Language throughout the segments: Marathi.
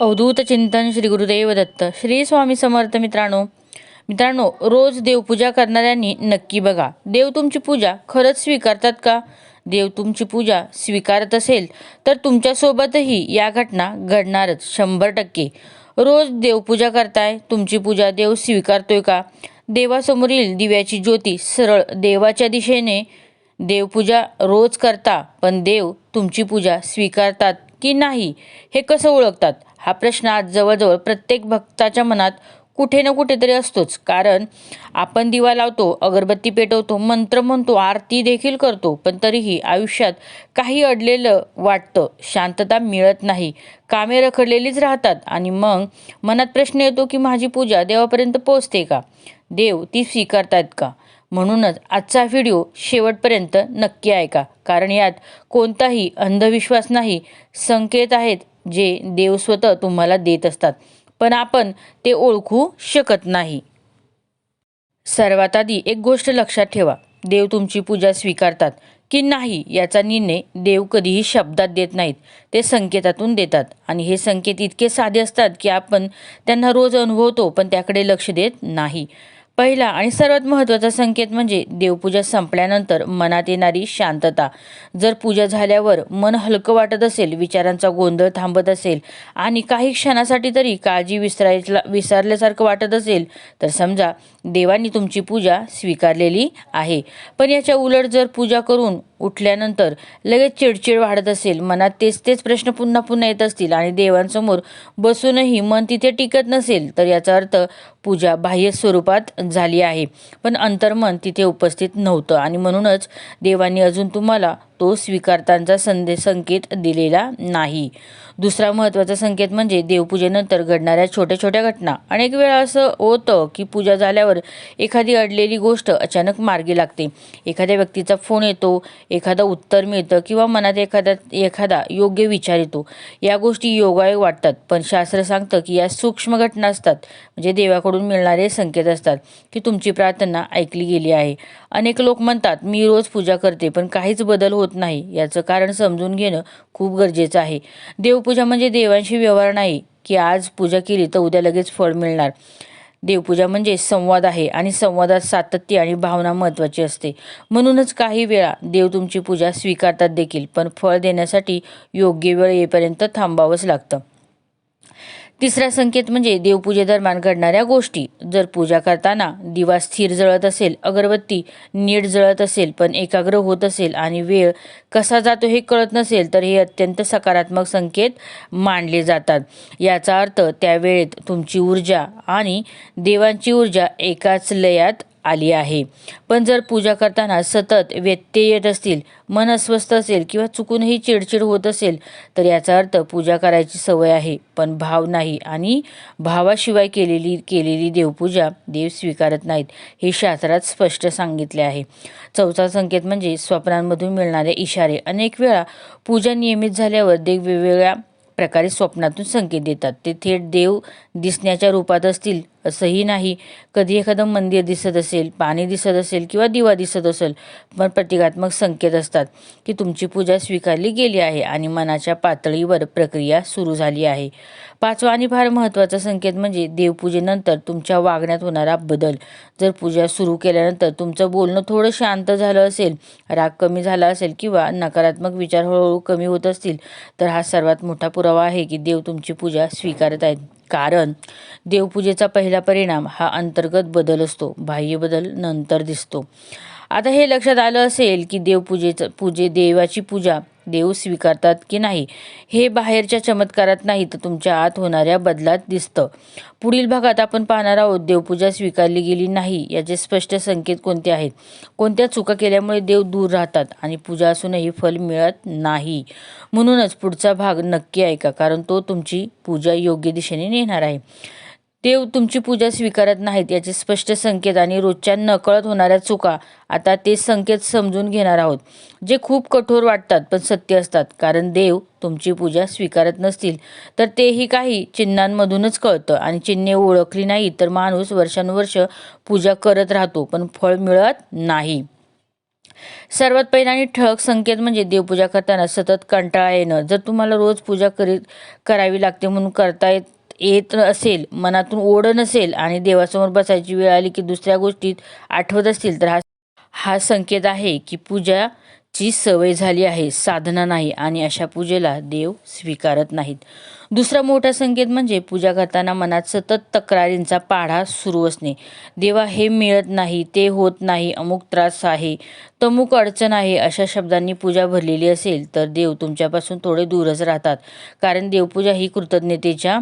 अवधूत चिंतन श्री गुरुदेव दत्त. श्री स्वामी समर्थ मित्रांनो मित्रांनो रोज देवपूजा करणाऱ्यांनी नक्की बघा. देव तुमची पूजा खरंच स्वीकारतात का? देव तुमची पूजा स्वीकारत असेल तर तुमच्यासोबतही या घटना घडणारच शंभर टक्के. रोज देवपूजा करताय तुमची पूजा देव स्वीकारतोय का? देवासमोरील दिव्याची ज्योती सरळ देवाच्या दिशेने. देवपूजा रोज करता पण देव तुमची पूजा स्वीकारतात. की नाही हे कसं ओळखतात? हा प्रश्न आज जवळजवळ प्रत्येक भक्ताच्या मनात कुठे ना कुठेतरी असतोच. कारण आपण दिवा लावतो अगरबत्ती पेटवतो मंत्र म्हणतो आरती देखील करतो पण तरीही आयुष्यात काही अडलेलं वाटतं शांतता मिळत नाही. कामे रखडलेलीच राहतात आणि मग मनात प्रश्न येतो की माझी पूजा देवापर्यंत पोचते का? देव ती स्वीकारतात का? म्हणूनच आजचा व्हिडिओ शेवटपर्यंत नक्की ऐका. कारण यात कोणताही अंधविश्वास नाही संकेत आहेत जे देव स्वतः तुम्हाला देत असतात. पण आपण ते ओळखू शकत नाही. सर्वात आधी एक गोष्ट लक्षात ठेवा. देव तुमची पूजा स्वीकारतात की नाही याचा निर्णय देव कधीही शब्दात देत नाहीत. ते संकेतातून देतात. आणि हे संकेत इतके साधे असतात की आपण त्यांना रोज अनुभवतो पण त्याकडे लक्ष देत नाही. पहिला आणि सर्वात महत्त्वाचा संकेत म्हणजे देवपूजा संपल्यानंतर मनात येणारी शांतता. जर पूजा झाल्यावर मन हलकं वाटत असेल विचारांचा गोंधळ थांबत असेल आणि काही क्षणासाठी तरी काळजी विसरायला विसरल्यासारखं वाटत असेल तर समजा देवानी तुमची पूजा स्वीकारलेली आहे. पण याच्या उलट जर पूजा करून उठल्यानंतर लगेच चिडचिड वाढत असेल. मनात तेच तेच प्रश्न पुन्हा पुन्हा येत असतील आणि देवांसमोर बसूनही मन तिथे टिकत नसेल तर याचा अर्थ पूजा बाह्य स्वरूपात झाली आहे. पण अंतर्मन तिथे उपस्थित नव्हतं आणि म्हणूनच देवांनी अजून तुम्हाला तो स्वीकारतांचा संदेश संकेत दिलेला नाही. दुसरा महत्त्वाचा संकेत म्हणजे देवपूजेनंतर घडणाऱ्या छोट्या छोट्या घटना. अनेक वेळा असं होतं की पूजा झाल्यावर एखादी अडलेली गोष्ट अचानक मार्गी लागते. एखाद्या व्यक्तीचा फोन येतो एखादं उत्तर मिळतं किंवा मनात एखादा एखादा योग्य विचार येतो. या गोष्टी योगायोग वाटतात. पण शास्त्र सांगतं की या सूक्ष्म घटना असतात. म्हणजे देवाकडून मिळणारे संकेत असतात की तुमची प्रार्थना ऐकली गेली आहे. अनेक लोक म्हणतात मी रोज पूजा करते पण काहीच बदल होत नाही. याचं कारण समजून घेणं खूप गरजेचं आहे. देवपूजा म्हणजे देवांशी व्यवहार नाही की आज पूजा केली तर उद्या लगेच फळ मिळणार. देवपूजा म्हणजे संवाद आहे आणि संवादात सातत्य आणि भावना महत्त्वाची असते. म्हणूनच काही वेळा देव तुमची पूजा स्वीकारतात देखील पण फळ देण्यासाठी योग्य वेळ येईपर्यंत थांबावंच लागतं. तिसरा संकेत म्हणजे देवपूजेदरम्यान घडणाऱ्या गोष्टी. जर पूजा करताना दिवा स्थिर जळत असेल अगरबत्ती नीट जळत असेल पण एकाग्र होत असेल आणि वेळ कसा जातो हे कळत नसेल तर हे अत्यंत सकारात्मक संकेत मानले जातात. याचा अर्थ त्या वेळेत तुमची ऊर्जा आणि देवांची ऊर्जा एकाच लयात आली आहे. पण जर पूजा करताना सतत व्यत्यय येत असतील मन अस्वस्थ असेल किंवा चुकूनही चिडचिड होत असेल तर याचा अर्थ पूजा करायची सवय आहे. पण भाव नाही आणि भावाशिवाय केलेली केलेली देवपूजा देव स्वीकारत नाहीत हे शास्त्रात स्पष्ट सांगितले आहे. चौथा संकेत म्हणजे स्वप्नांमधून मिळणारे इशारे. अनेक वेळा पूजा नियमित झाल्यावर देव वेगवेगळ्या प्रकारे स्वप्नातून संकेत देतात. ते थेट देव दिसण्याच्या रूपात असतील असंही नाही. कधी एखादं मंदिर दिसत असेल पाणी दिसत असेल किंवा दिवा दिसत असेल पण प्रतिकात्मक संकेत असतात की तुमची पूजा स्वीकारली गेली आहे आणि मनाच्या पातळीवर प्रक्रिया सुरू झाली आहे. पाचवा आणि फार महत्त्वाचा संकेत म्हणजे देवपूजेनंतर तुमच्या वागण्यात होणारा बदल. जर पूजा सुरू केल्यानंतर तुमचं बोलणं थोडं शांत झालं असेल राग कमी झाला असेल किंवा नकारात्मक विचार हळूहळू कमी होत असतील तर हा सर्वात मोठा पुरावा आहे की देव तुमची पूजा स्वीकारत आहेत. कारण देवपूजेचा पहिला परिणाम हा अंतर्गत बदल असतो. बाह्य बदल नंतर दिसतो. आता हे लक्षात आलं असेल की देवपूजेचं पूजे देवाची पूजा देव स्वीकारतात की नाही? हे बाहेरच्या चमत्कारात नाही तर तुमच्या आत होणाऱ्या बदलात दिसतं. पुढील भागात आपण पाहणार आहोत देवपूजा स्वीकारली गेली नाही याचे स्पष्ट संकेत कोणते आहेत? कोणत्या चुका केल्यामुळे देव दूर राहतात आणि पूजा असूनही फल मिळत नाही? म्हणूनच पुढचा भाग नक्की ऐका कारण तो तुमची पूजा योग्य दिशेने नेणार आहे. देव तुमची पूजा स्वीकारत नाहीत याचे स्पष्ट संकेत आणि रोजच्या नकळत होणाऱ्या चुका आता ते संकेत समजून घेणार आहोत जे खूप कठोर वाटतात पण सत्य असतात कारण देव तुमची पूजा स्वीकारत नसतील. तर तेही काही चिन्हांमधूनच कळतं आणि चिन्हे ओळखली नाही तर माणूस वर्षानुवर्ष पूजा करत राहतो पण फळ मिळत नाही. सर्वात पहिला आणि ठळक संकेत म्हणजे देवपूजा करताना सतत कंटाळा येणं. जर तुम्हाला रोज पूजा करीत करावी लागते म्हणून करता येत येत असेल मनातून ओढ नसेल आणि देवासमोर बसायची वेळ आली की दुसऱ्या गोष्टीत आठवत असतील तर हा हा संकेत आहे की पूजाची सवय झाली आहे साधना नाही आणि अशा पूजेला देव स्वीकारत नाहीत. दुसरा मोठा संकेत म्हणजे पूजा करताना मनात सतत तक्रारींचा पाढा सुरू असणे. देवा हे मिळत नाही ते होत नाही अमुक त्रास आहे तमुक अडचण आहे अशा शब्दांनी पूजा भरलेली असेल तर देव तुमच्यापासून थोडे दूरच राहतात. कारण देवपूजा ही कृतज्ञतेच्या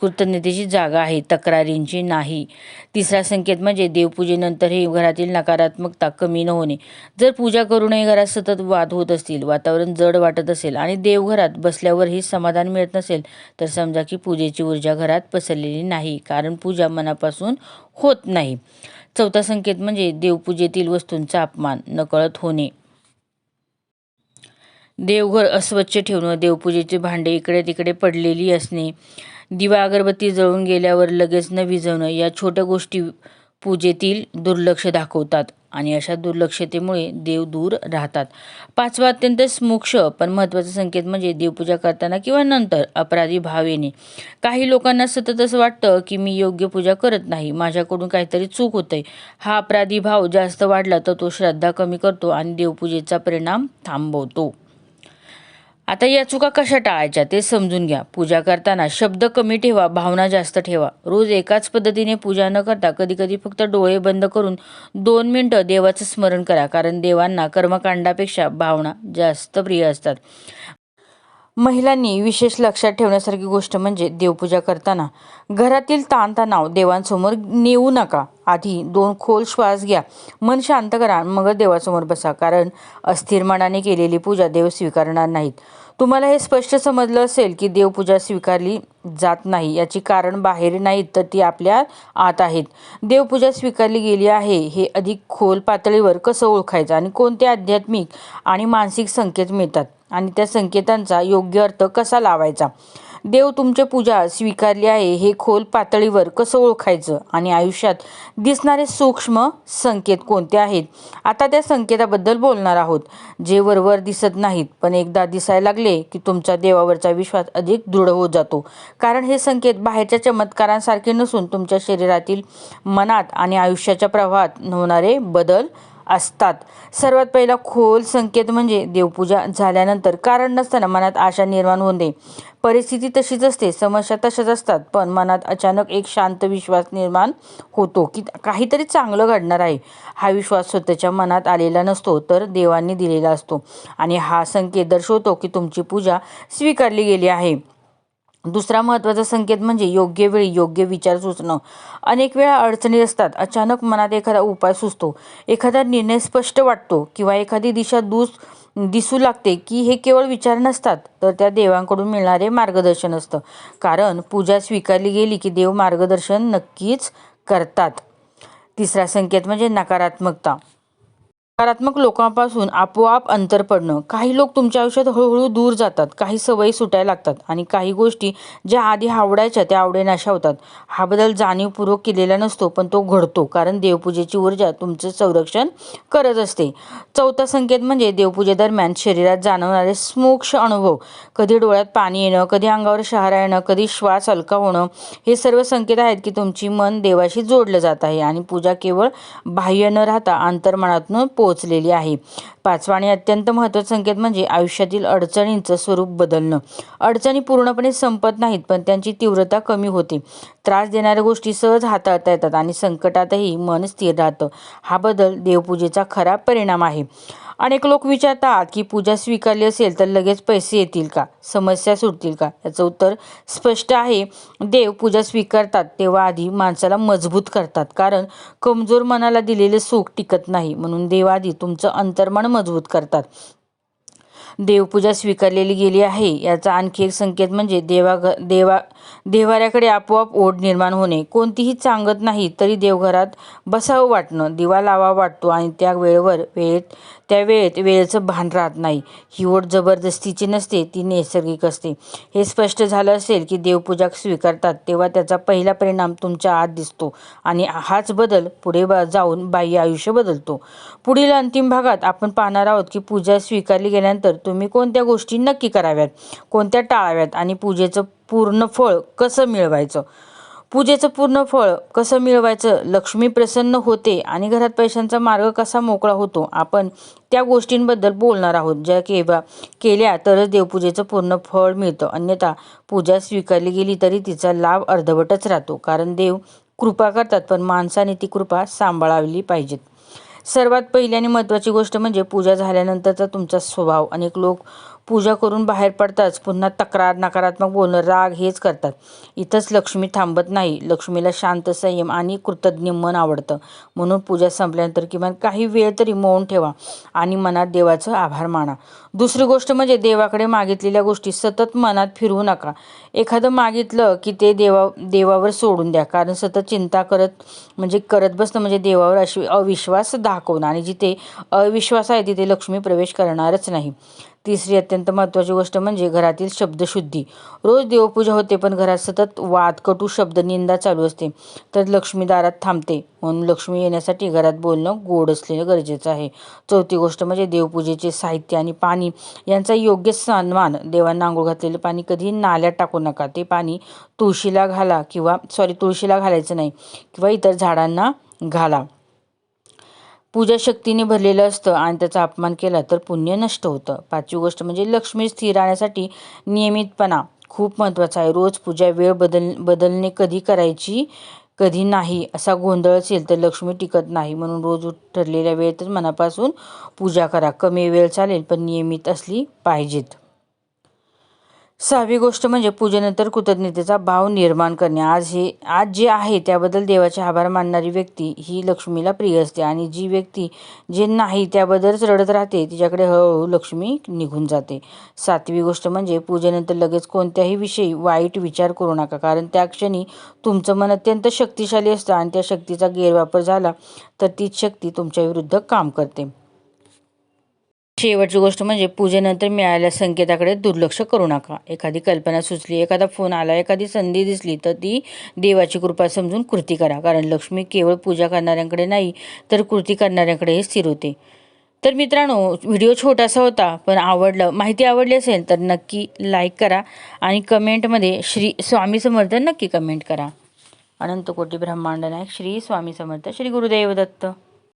कृतज्ञतेची जागा आहे तक्रारींची नाही. तिसरा संकेत म्हणजे देवपूजेनंतरही घरातील नकारात्मकता कमी न होणे. जर पूजा करूनही घरात सतत वाद होत असतील वातावरण जड वाटत असेल आणि देवघरात बसल्यावरही समाधान मिळत नसेल तर समजा की पूजेची ऊर्जा घरात पसरलेली नाही कारण पूजा मनापासून होत नाही. चौथा संकेत म्हणजे देवपूजेतील वस्तूंचा अपमान नकळत होणे. देवघर अस्वच्छ ठेवणं देवपूजेचे भांडे इकडे तिकडे पडलेली असणे. दिवा अगरबत्ती जळून गेल्यावर लगेच न विझवणं या छोट्या गोष्टी पूजेतील दुर्लक्ष दाखवतात. आणि अशा दुर्लक्षतेमुळे देव दूर राहतात. पाचवा अत्यंत मोक्ष पण महत्त्वाचा संकेत म्हणजे देवपूजा करताना किंवा नंतर अपराधी भाव येणे. काही लोकांना सतत असं वाटतं की मी योग्य पूजा करत नाही. माझ्याकडून काहीतरी चूक होते हा अपराधी भाव जास्त वाढला तर तो श्रद्धा कमी करतो आणि देवपूजेचा परिणाम थांबवतो. आता या चुका कशा टाळायच्या ते समजून घ्या. पूजा करताना शब्द कमी ठेवा भावना जास्त ठेवा. रोज एकाच पद्धतीने पूजा न करता कधी कधी फक्त डोळे बंद करून दोन मिनटं देवाचं स्मरण करा कारण देवांना कर्मकांडापेक्षा भावना जास्त प्रिय असतात. महिलांनी विशेष लक्षात ठेवण्यासारखी गोष्ट म्हणजे देवपूजा करताना घरातील ताणतणाव देवांसमोर नेऊ नका. आधी दोन खोल श्वास घ्या. मन शांत करा. मग देवासमोर बसा कारण अस्थिर मनाने केलेली पूजा देव स्वीकारणार नाहीत. तुम्हाला हे स्पष्ट समजलं असेल की देवपूजा स्वीकारली जात नाही याची कारण बाहेर नाहीत तर ती आपल्या आत आहेत. देवपूजा स्वीकारली गेली आहे हे अधिक खोल पातळीवर कसं ओळखायचं आणि कोणते आध्यात्मिक आणि मानसिक संकेत मिळतात? आणि त्या संकेतांचा योग्य अर्थ कसा लावायचा? देव तुमची पूजा स्वीकारली आहे हे खोल पातळीवर कसं ओळखायचं? आणि आयुष्यात दिसणारे सूक्ष्म संकेत कोणते आहेत? आता त्या संकेताबद्दल बोलणार आहोत. जे वरवर दिसत नाहीत पण एकदा दिसायला लागले की तुमचा देवावरचा विश्वास अधिक दृढ होत जातो. कारण हे संकेत बाहेरच्या चमत्कारांसारखे नसून तुमच्या शरीरातील मनात आणि आयुष्याच्या प्रवाहात होणारे बदल असतात. सर्वात पहिला खोल संकेत म्हणजे देवपूजा झाल्यानंतर कारण नसताना मनात आशा निर्माण होणे परिस्थिती तशीच असते समस्या तशाच असतात पण मनात अचानक एक शांत विश्वास निर्माण होतो की काहीतरी चांगलं घडणार आहे. हा विश्वास स्वतःच्या मनात आलेला नसतो तर देवांनी दिलेला असतो. आणि हा संकेत दर्शवतो की तुमची पूजा स्वीकारली गेली आहे. दुसरा महत्त्वाचा संकेत म्हणजे योग्य वेळी योग्य विचार सुचणं. अनेक वेळा अडचणी असतात अचानक मनात एखादा उपाय सुचतो. एखादा निर्णय स्पष्ट वाटतो किंवा एखादी दिशा दूस दिसू लागते की हे केवळ विचार नसतात तर त्या देवांकडून मिळणारे मार्गदर्शन असतं. कारण पूजा स्वीकारली गेली की देव मार्गदर्शन नक्कीच करतात. तिसरा संकेत म्हणजे नकारात्मकता. नकारात्मक लोकांपासून आपोआप अंतर पडणं. काही लोक तुमच्या आयुष्यात हळूहळू दूर जातात. काही सवयी सुटायला लागतात आणि काही गोष्टी ज्या आधी आवडायच्या त्या आवडेनाशा होतात. हा बदल जाणीवपूर्वक केलेला नसतो पण तो घडतो. कारण देवपूजेची ऊर्जा तुमचं संरक्षण करत असते. चौथा संकेत म्हणजे देवपूजेदरम्यान शरीरात जाणवणारे स्मोक्ष अनुभव. कधी डोळ्यात पाणी येणं कधी अंगावर शहारा येणं कधी श्वास हलका होणं हे सर्व संकेत आहेत की तुमची मन देवाशी जोडलं जात आहे आणि पूजा केवळ बाह्य न राहता अंतर्मनातून पोहोचलेली आहे. पाचवा आणि अत्यंत महत्त्वाचा संकेत म्हणजे आयुष्यातील अडचणींचं स्वरूप बदलणं. अडचणी पूर्णपणे संपत नाहीत पण त्यांची तीव्रता कमी होते. त्रास देणाऱ्या गोष्टी सहज हाताळता येतात आणि संकटातही मन स्थिर राहतं. हा बदल देवपूजेचा खरा परिणाम आहे. अनेक लोक विचारतात की पूजा स्वीकारली असेल तर लगेच पैसे येतील का? समस्या सुटतील का? याचं उत्तर स्पष्ट आहे. देव पूजा स्वीकारतात तेव्हा आधी माणसाला मजबूत करतात. कारण कमजोर मनाला दिलेले सुख टिकत नाही. म्हणून देव आधी तुमचं अंतर्मन मजबूत करतात. देवपूजा स्वीकारलेली गेली आहे. याचा आणखी एक संकेत म्हणजे देवा देवा देवाऱ्याकडे आपोआप ओढ निर्माण होणे. कोणतीही सांगत नाही तरी देवघरात बसावं वाटणं दिवा लावा वाटतो आणि त्या वेळेवर वेळेत त्या वेळेत वेळेचं भान राहत नाही. ही ओढ जबरदस्तीची नसते ती नैसर्गिक असते. हे स्पष्ट झालं असेल की देवपूजा स्वीकारतात तेव्हा त्याचा पहिला परिणाम तुमच्या आत दिसतो आणि हाच बदल पुढे बा जाऊन बाह्य आयुष्य बदलतो. पुढील अंतिम भागात आपण पाहणार आहोत की पूजा स्वीकारली गेल्यानंतर तुम्ही कोणत्या गोष्टी नक्की कराव्यात कोणत्या टाळाव्यात आणि पूजेचं पूर्ण फळ कसं मिळवायचं? पूजेचं पूर्ण फळ कसं मिळवायचं? लक्ष्मी प्रसन्न होते आणि घरात पैशांचा मार्ग कसा मोकळा होतो? आपण त्या गोष्टींबद्दल बोलणार आहोत. ज्या केव्हा केल्या तरच देवपूजेचं पूर्ण फळ मिळतं. अन्यथा पूजा स्वीकारली गेली तरी तिचा लाभ अर्धवटच राहतो. कारण देव कृपा करतात पण माणसाने ती कृपा सांभाळावली पाहिजेत. सर्वात पहिली आणि महत्त्वाची गोष्ट म्हणजे पूजा झाल्यानंतरचा तुमचा स्वभाव. अनेक लोक पूजा करून बाहेर पडताच पुन्हा तक्रार नकारात्मक बोलणं राग हेच करतात. इथंच लक्ष्मी थांबत नाही. लक्ष्मीला शांत संयम आणि कृतज्ञ मन आवडतं. म्हणून पूजा संपल्यानंतर किमान काही वेळ तरी मौन ठेवा आणि मनात देवाचं आभार माना. दुसरी गोष्ट म्हणजे देवाकडे मागितलेल्या गोष्टी सतत मनात फिरवू नका. एखादं मागितलं की ते देवा देवावर सोडून द्या. कारण सतत चिंता करत म्हणजे करत बसणं म्हणजे देवावर अशी अविश्वास दाखवणं. आणि जिथे अविश्वास आहे तिथे लक्ष्मी प्रवेश करणारच नाही. तिसरी अत्यंत महत्त्वाची गोष्ट म्हणजे घरातील शब्दशुद्धी. रोज देवपूजा होते पण घरात सतत वाद कटू शब्द निंदा चालू असते. तर लक्ष्मी दारात थांबते. म्हणून लक्ष्मी येण्यासाठी घरात बोलणं गोड असलेलं गरजेचं आहे. चौथी गोष्ट म्हणजे देवपूजेचे साहित्य आणि पाणी यांचा योग्य सन्मान. देवांना आंघोळ घातलेलं पाणी कधीही नाल्यात टाकू नका. ते पाणी तुळशीला घाला किंवा सॉरी तुळशीला घालायचं नाही किंवा इतर झाडांना घाला. पूजाशक्तीने भरलेलं असतं आणि त्याचा अपमान केला तर पुण्य नष्ट होतं. पाचवी गोष्ट म्हणजे लक्ष्मी स्थिर राहण्यासाठी नियमितपणा खूप महत्त्वाचा आहे. रोज पूजा वेळ बदल बदलणे कधी करायची कधी नाही असा गोंधळ असेल तर लक्ष्मी टिकत नाही. म्हणून रोज ठरलेल्या वेळेतच मनापासून पूजा करा. कमी वेळ चालेल पण नियमित असली पाहिजेत. सहावी गोष्ट म्हणजे पूजेनंतर कृतज्ञतेचा भाव निर्माण करणे. आज हे आज जे आहे त्याबद्दल देवाचे आभार मानणारी व्यक्ती ही लक्ष्मीला प्रिय असते आणि जी व्यक्ती जे नाही त्याबद्दलच रडत राहते तिच्याकडे हळूहळू लक्ष्मी निघून जाते. सातवी गोष्ट म्हणजे पूजेनंतर लगेच कोणत्याही विषयी वाईट विचार करू नका कारण त्या क्षणी तुमचं मन अत्यंत शक्तिशाली असतं आणि त्या शक्तीचा गैरवापर झाला तर तीच शक्ती तुमच्या विरुद्ध काम करते. शेवटची गोष्ट म्हणजे पूजेनंतर मिळालेल्या संकेताकडे दुर्लक्ष करू नका. एखादी कल्पना सुचली एखादा फोन आला एखादी संधी दिसली तर ती देवाची कृपा समजून कृती करा. कारण लक्ष्मी केवळ पूजा करणाऱ्यांकडे नाही तर कृती करणाऱ्यांकडेही स्थिर होते. तर मित्रांनो व्हिडिओ छोटासा होता पण आवडलं माहिती आवडली असेल तर नक्की लाईक करा आणि कमेंटमध्ये श्री स्वामी समर्थ नक्की कमेंट करा. अनंत कोटी ब्रह्मांड नायक श्री स्वामी समर्थ श्री गुरुदेव दत्त.